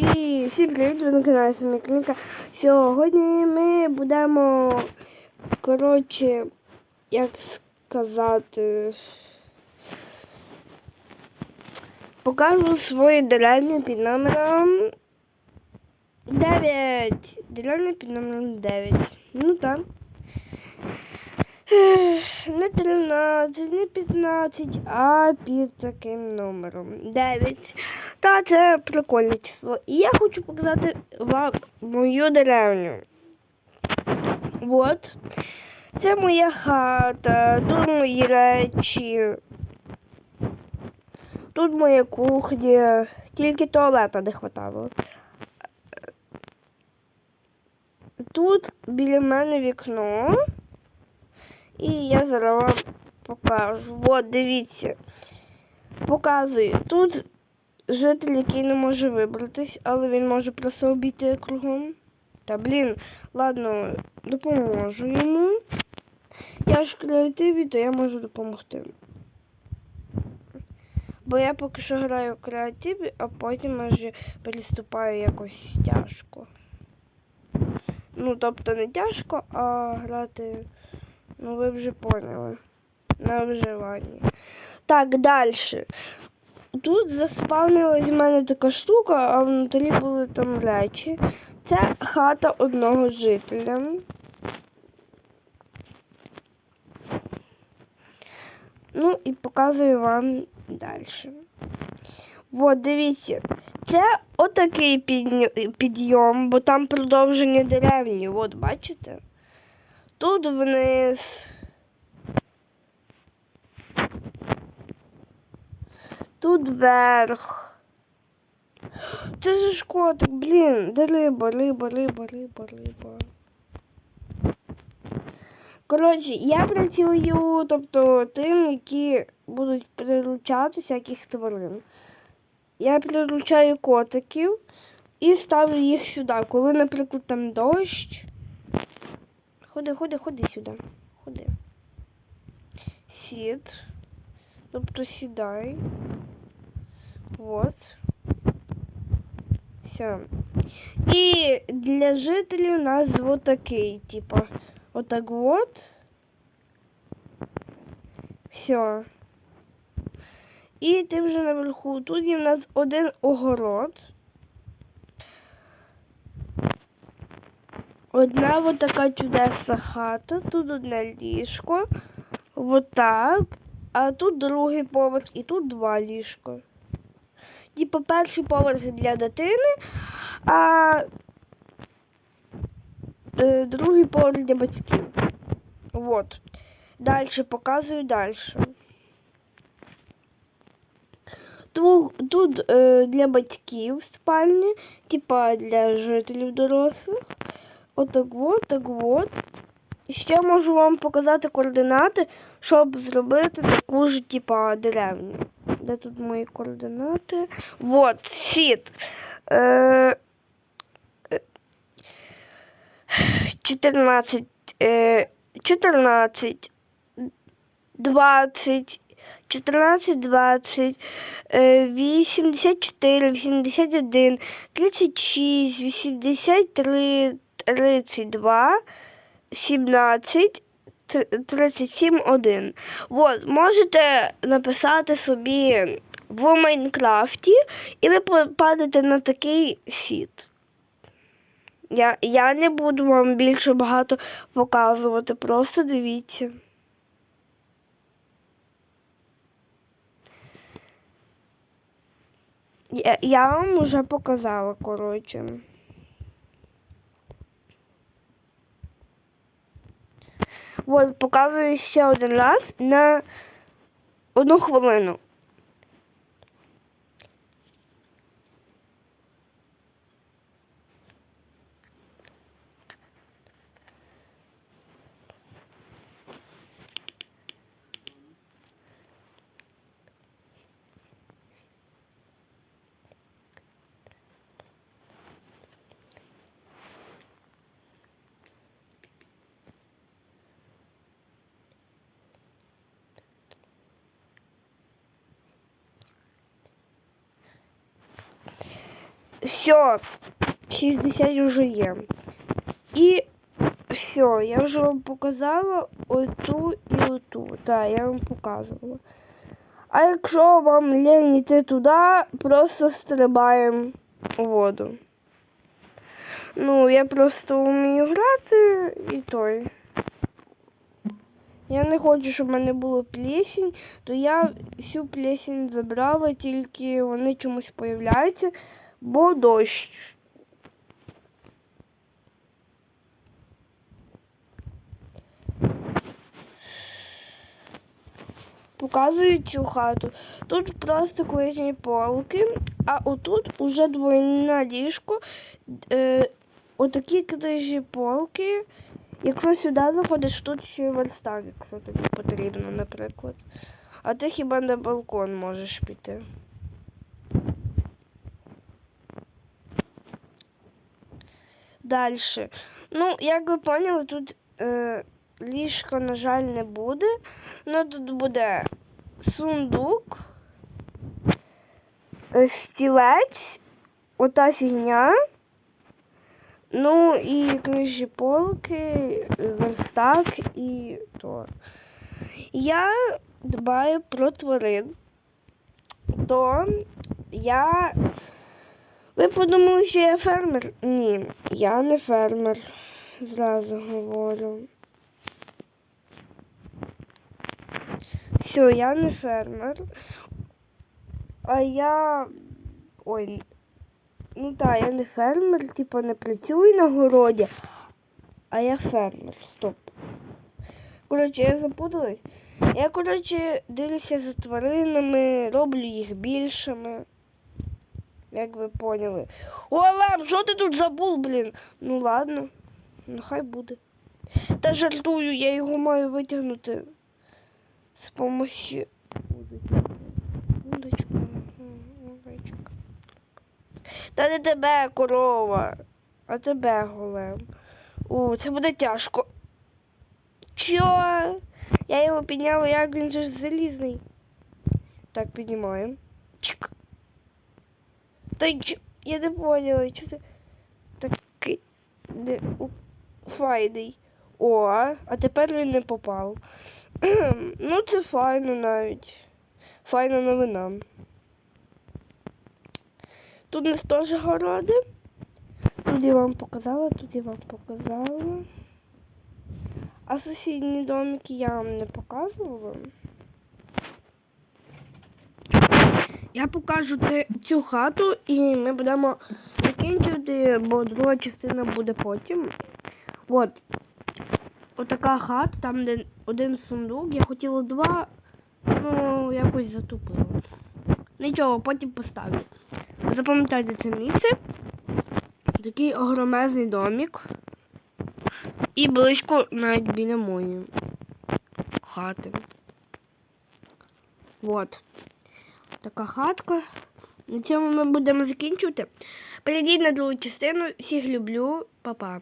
І всім привіт, ви на каналі Самікника. Сьогодні ми будемо, коротше, як сказати, покажу свої деревні під номером 9. Деревня під номером 9. Ну так. Не 13, не 15, а під таким номером 9. Та це прикольне число. І я хочу показати вам мою деревню. От. Це моя хата, тут мої речі. Тут моя кухня. Тільки туалета не хватало. Тут біля мене вікно. І я зараз вам покажу. От, дивіться. Показую. Тут житель, який не може вибратись, але він може просто обійти кругом. Та блін, ладно, допоможу йому. Я ж в креативі, то я можу допомогти. Бо я поки що граю в креативі, а потім аж переступаю якось тяжко. Ну, тобто не тяжко, а грати. Ну, ви вже поняли. На виживанні. Так, далі. Тут заспавнилась в мене така штука, а внутрі були там речі. Це хата одного жителя. Ну і показую вам далі. От, дивіться, це отакий підйом, бо там продовження деревні. От, бачите? Тут вниз. Тут вверх. Це ж котик, блін, де риба, риба, риба, риба, риба. Коротше, я працюю, тобто тим, які будуть приручати всяких тварин. Я приручаю котиків і ставлю їх сюди. Коли, наприклад, там дощ. Ходи, ходи, ходи сюди. Ходи. Сід. Тобто сідай. Вот. Все. І для жителів у нас вот такий, типа, отак вот. Все. І ти вже наверху. Тут є в нас один огород. Одна вот така чудесна хата, тут одне ліжко. Вот так. А тут другий поверх і тут два ліжка. Типу перший поверх для дитини, а е, другий поверх для батьків. Вот. Далі показую далі. Тут, тут е, для батьків спальні, типа для жителів дорослих. Отак от, так от. Ще можу вам показати координати, щоб зробити таку ж, типа, деревню. Де тут мої координати? Вот, сіт. Е, 14, е, 14, 20, 14, 20, 84, 81, 36, 83, 32, 17, 37, 1. От, можете написати собі в Майнкрафті, і ви попадете на такий сіт. Я, Я не буду вам більше багато показувати, просто дивіться. Я, я вам уже показала, коротше. От, показую ще один раз на одну хвилину. Все, 60 вже є. І все, я вже вам показала оту і оту. Так, я вам показувала. А якщо вам лінь йти туди, просто стрибаємо у воду. Ну, я просто вмію грати і той. Я не хочу, щоб в мене було плесінь, то я всю плесінь забрала, тільки вони чомусь появляються, бо дощ. Показую цю хату. Тут просто кличні полки, а отут уже двойне ліжко. Е, отакі крижі полки. Якщо сюди заходиш, тут ще верстак, якщо тобі потрібно, наприклад. А ти хіба на балкон можеш піти. Далі. Ну, як ви поняли, тут е, ліжка, на жаль, не буде. Ну тут буде сундук, е, стілець, ота фігня. Ну і книжі полки, верстак і то. Я дбаю про тварин. То я. Ви подумали, що я фермер? Ні, я не фермер. Зразу говорю. Все, я не фермер. А я. Ой. Ну так, я не фермер, типу не працюю на городі, а я фермер. Стоп. Коротше, я запуталась. Я, коротше, дивлюся за тваринами, роблю їх більшими. Як ви поняли. О, Лем, що ти тут забув, блін? Ну ладно, ну хай буде. Та жартую, я його маю витягнути з помощі. Удочка. Удочка. Та не тебе, корова, а тебе голем. У, це буде тяжко. Чо? Я його підняла, як він же залізний. Так, піднімаємо. Чик. Та чо? Я не поняла, що це такий не файний. О, а тепер він не попав. ну, це файно навіть. Файна новина. Тут нас теж городи. Тут я вам показала, тут я вам показала. А сусідні домики я вам не показувала. Я покажу це, цю хату і ми будемо закінчувати, бо друга частина буде потім. От. Отака хата, там де один сундук. Я хотіла два, ну якось затупила. Нічого, потім поставлю. Запам'ятайте це місце. Такий огромезний домик. І близько навіть біля моєї хати. От. Така хатка. На цьому ми будемо закінчувати. Перейдіть на другу частину. Всіх люблю. Па-па.